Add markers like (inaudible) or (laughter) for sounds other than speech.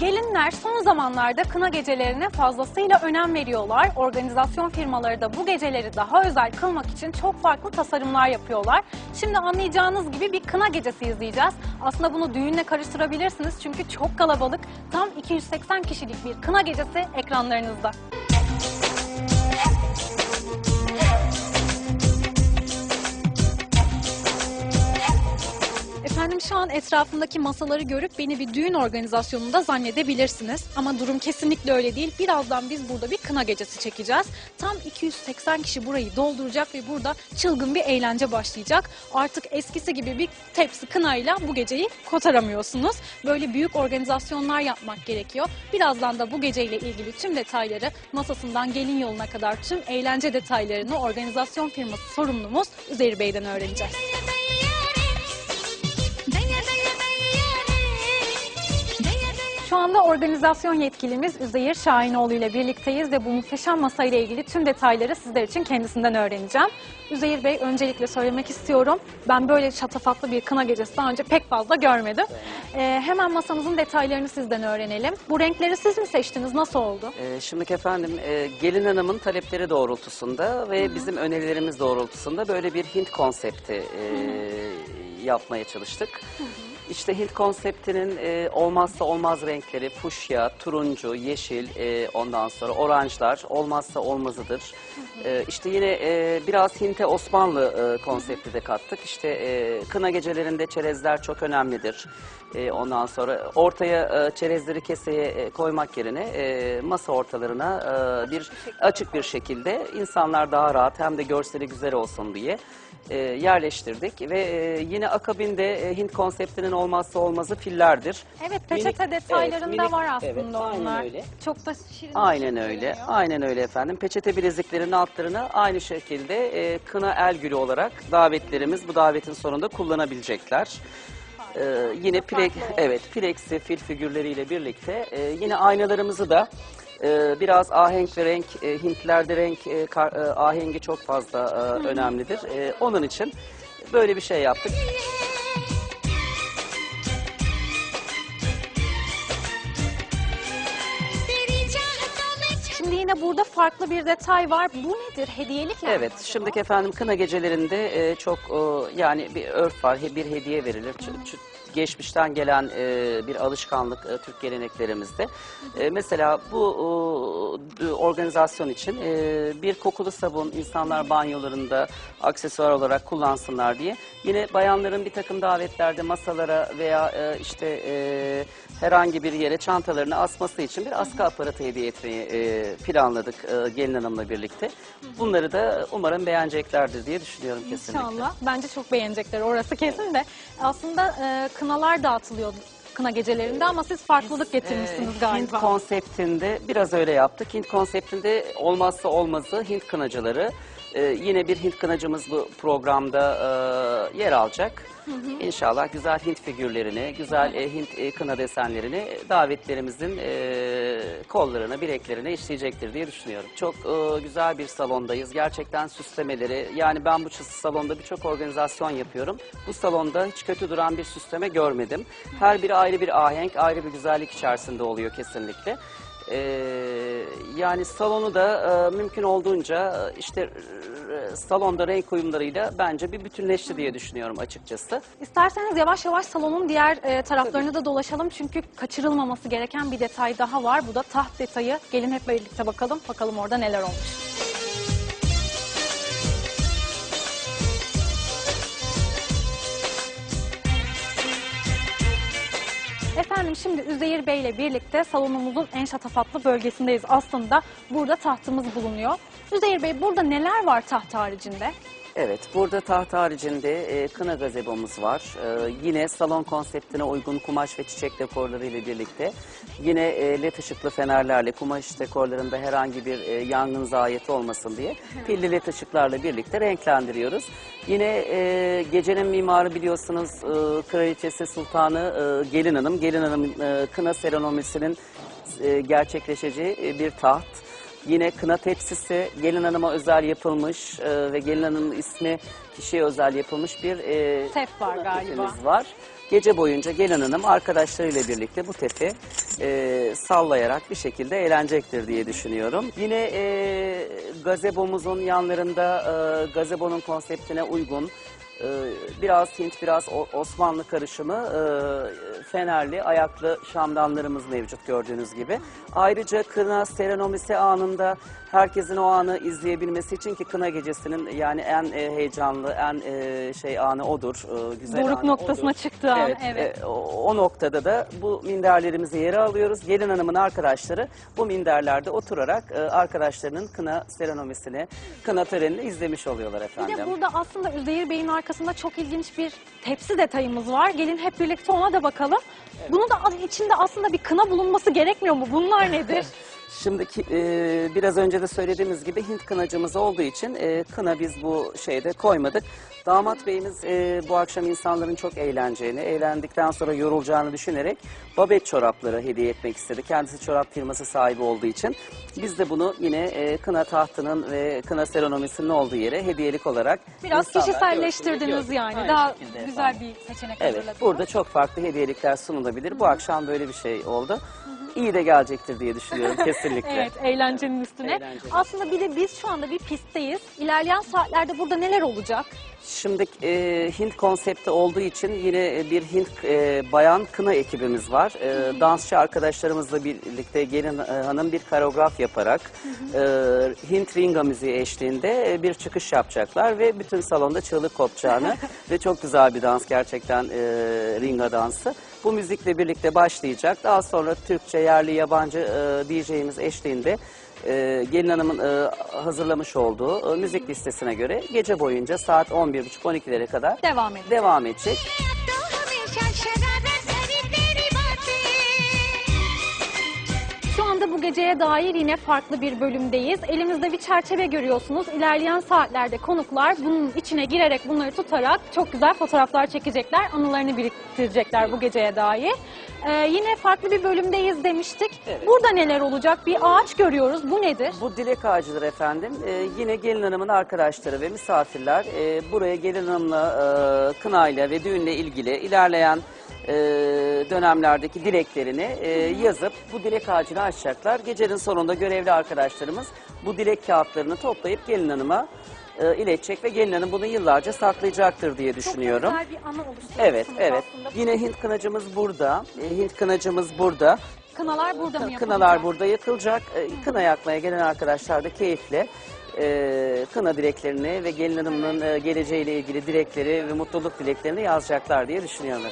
Gelinler son zamanlarda kına gecelerine fazlasıyla önem veriyorlar. Organizasyon firmaları da bu geceleri daha özel kılmak için çok farklı tasarımlar yapıyorlar. Şimdi anlayacağınız gibi bir kına gecesi izleyeceğiz. Aslında bunu düğünle karıştırabilirsiniz çünkü çok kalabalık. Tam 280 kişilik bir kına gecesi ekranlarınızda. Efendim şu an etrafındaki masaları görüp beni bir düğün organizasyonunda zannedebilirsiniz. Ama durum kesinlikle öyle değil. Birazdan biz burada bir kına gecesi çekeceğiz. Tam 280 kişi burayı dolduracak ve burada çılgın bir eğlence başlayacak. Artık eskisi gibi bir tepsi kınayla bu geceyi kotaramıyorsunuz. Böyle büyük organizasyonlar yapmak gerekiyor. Birazdan da bu geceyle ilgili tüm detayları masasından gelin yoluna kadar tüm eğlence detaylarını organizasyon firması sorumlumuz Üzeyir Bey'den öğreneceğiz. Anda organizasyon yetkilimiz Üzeyir Şahinoğlu ile birlikteyiz ve bu muhteşem masayla ilgili tüm detayları sizler için kendisinden öğreneceğim. Üzeyir Bey öncelikle söylemek istiyorum. Ben böyle şatafatlı bir kına gecesi daha önce pek fazla görmedim. Ee, hemen masamızın detaylarını sizden öğrenelim. Bu renkleri siz mi seçtiniz? Nasıl oldu? Ee, Şimdi efendim e, gelin hanımın talepleri doğrultusunda ve bizim önerilerimiz doğrultusunda böyle bir Hint konsepti e, yapmaya çalıştık. İşte Hint konseptinin e, olmazsa olmaz renkleri fuşya, turuncu, yeşil, e, ondan sonra oranjlar olmazsa olmazıdır. E, işte yine e, biraz Hint'e Osmanlı e, konsepti de kattık. İşte e, kına gecelerinde çerezler çok önemlidir. E, ondan sonra ortaya e, çerezleri keseye e, koymak yerine e, masa ortalarına e, bir açık bir şekilde insanlar daha rahat hem de görseli güzel olsun diye e, yerleştirdik ve e, yine akabinde e, Hint konseptinin olmazsa olmazı fillerdir. Evet peçete Minik- detaylarında evet, minik- var aslında evet, aynen onlar. öyle. Çok da şirin. Aynen öyle. Aynen öyle efendim. Peçete bileziklerinin altlarına aynı şekilde e, kına el gülü olarak davetlerimiz bu davetin sonunda kullanabilecekler. E, yine plek, evet pleksi fil figürleriyle birlikte e, yine aynalarımızı da e, biraz ahenk ve renk e, Hintlerde renk e, kar- e, ahengi çok fazla e, önemlidir. E, onun için böyle bir şey yaptık. Şimdi yine burada farklı bir detay var. Bu nedir? Hediyelik yani. Evet, şimdiki efendim kına gecelerinde e, çok e, yani bir örf var, he- bir hediye verilir. Ç- ç- geçmişten gelen e, bir alışkanlık e, Türk geleneklerimizde. E, mesela bu e, organizasyon için e, bir kokulu sabun insanlar banyolarında aksesuar olarak kullansınlar diye. Yine bayanların bir takım davetlerde masalara veya e, işte e, herhangi bir yere çantalarını asması için bir askı aparatı hediye etmeyi e, planladık e, gelin hanımla birlikte. Bunları da umarım beğeneceklerdir diye düşünüyorum kesinlikle. İnşallah. Bence çok beğenecekler orası kesin de. Aslında e, kınalar dağıtılıyor kına gecelerinde ama siz farklılık getirmişsiniz Ee, galiba. Hint konseptinde biraz öyle yaptık. Hint konseptinde olmazsa olmazı Hint kınacıları. Ee, yine bir Hint kınacımız bu programda e, yer alacak. İnşallah güzel Hint figürlerini, güzel e, Hint e, kına desenlerini davetlerimizin e, kollarına, bileklerine işleyecektir diye düşünüyorum. Çok e, güzel bir salondayız. Gerçekten süslemeleri, yani ben bu salonda birçok organizasyon yapıyorum. Bu salonda hiç kötü duran bir süsleme görmedim. Her biri ayrı bir ahenk, ayrı bir güzellik içerisinde oluyor kesinlikle. Ee, yani salonu da e, mümkün olduğunca e, işte e, salonda renk uyumlarıyla bence bir bütünleşti diye düşünüyorum açıkçası. İsterseniz yavaş yavaş salonun diğer e, taraflarını da dolaşalım çünkü kaçırılmaması gereken bir detay daha var. Bu da taht detayı. Gelin hep birlikte bakalım. Bakalım orada neler olmuş. Efendim şimdi Üzeyir Bey ile birlikte salonumuzun en şatafatlı bölgesindeyiz. Aslında burada tahtımız bulunuyor. Üzeyir Bey burada neler var taht haricinde? Evet, burada taht haricinde e, kına gazebomuz var. E, yine salon konseptine uygun kumaş ve çiçek dekorları ile birlikte. Yine e, led ışıklı fenerlerle kumaş dekorlarında herhangi bir e, yangın zayiatı olmasın diye pilli led ışıklarla birlikte renklendiriyoruz. Yine e, gecenin mimarı biliyorsunuz e, Kraliçesi Sultanı e, Gelin Hanım. Gelin Hanım'ın e, kına seremonisinin e, gerçekleşeceği e, bir taht. Yine kına tepsisi gelin hanıma özel yapılmış e, ve gelin hanımın ismi kişiye özel yapılmış bir e, Tep var kına galiba. var. Gece boyunca gelin hanım arkadaşlarıyla birlikte bu tepe e, sallayarak bir şekilde eğlenecektir diye düşünüyorum. Yine e, gazebomuzun yanlarında e, gazebonun konseptine uygun biraz Hint biraz Osmanlı karışımı e, fenerli ayaklı şamdanlarımız mevcut gördüğünüz gibi. Ayrıca kına serenomisi anında herkesin o anı izleyebilmesi için ki kına gecesinin yani en e, heyecanlı en e, şey anı odur. e, güzel Doruk anı noktasına odur. çıktığı an, Evet, evet. e, o, noktada da bu minderlerimizi yere alıyoruz. Gelin hanımın arkadaşları bu minderlerde oturarak arkadaşlarının kına serenomisini, kına törenini izlemiş oluyorlar Bir efendim. de burada aslında Üzeyir Bey'in arkasında çok ilginç bir tepsi detayımız var. Gelin hep birlikte ona da bakalım. Bunun da içinde aslında bir kına bulunması gerekmiyor mu? Bunlar nedir? (laughs) Şimdiki e, biraz önce de söylediğimiz gibi Hint kınacımız olduğu için e, kına biz bu şeyde koymadık. Damat beyimiz e, bu akşam insanların çok eğleneceğini, eğlendikten sonra yorulacağını düşünerek babet çorapları hediye etmek istedi. Kendisi çorap firması sahibi olduğu için biz de bunu yine e, kına tahtının ve kına serenomisinin olduğu yere hediyelik olarak Biraz insanlar kişiselleştirdiniz görsün, yani. Aynı Daha şekilde güzel efendim. bir seçenek Evet, hazırladınız. burada çok farklı hediyelikler sunulabilir. Bu akşam böyle bir şey oldu. İyi de gelecektir diye düşünüyorum kesinlikle. (laughs) Evet, eğlencenin üstüne. Eğlenceli. Aslında bir de biz şu anda bir pistteyiz. İlerleyen saatlerde burada neler olacak? Şimdi e, Hint konsepti olduğu için yine bir Hint e, bayan kına ekibimiz var. E, dansçı arkadaşlarımızla birlikte gelin e, hanım bir koreograf yaparak e, Hint ringa müziği eşliğinde e, bir çıkış yapacaklar ve bütün salonda çığlık kopacağını (laughs) ve çok güzel bir dans gerçekten e, ringa dansı. Bu müzikle birlikte başlayacak. Daha sonra Türkçe, yerli, yabancı e, diyeceğimiz eşliğinde e, Gelin Hanım'ın e, hazırlamış olduğu e, müzik listesine göre gece boyunca saat 11.30-12'lere kadar Devam edecek. devam edecek. Bu geceye dair yine farklı bir bölümdeyiz. Elimizde bir çerçeve görüyorsunuz. İlerleyen saatlerde konuklar bunun içine girerek bunları tutarak çok güzel fotoğraflar çekecekler. Anılarını biriktirecekler bu geceye dair. Ee, yine farklı bir bölümdeyiz demiştik. Evet. Burada neler olacak? Bir ağaç görüyoruz. Bu nedir? Bu dilek ağacıdır efendim. E, yine gelin hanımın arkadaşları ve misafirler e, buraya gelin hanımla, e, kınayla ve düğünle ilgili ilerleyen e, dönemlerdeki dileklerini e, yazıp bu dilek ağacını açacaklar. Gecenin sonunda görevli arkadaşlarımız bu dilek kağıtlarını toplayıp gelin hanıma e, iletecek ve gelin hanım bunu yıllarca saklayacaktır diye düşünüyorum. Çok da güzel bir anı oluşturuyorsunuz Evet, evet. aslında. Yine Hint kınacımız burada. E, Hint kınacımız burada. Kınalar burada mı yapılacak? Kınalar burada yakılacak. E, Kına yakmaya gelen arkadaşlar da keyifle e, kına dileklerini ve gelin hanımının e, geleceğiyle ilgili dilekleri ve mutluluk dileklerini yazacaklar diye düşünüyorum.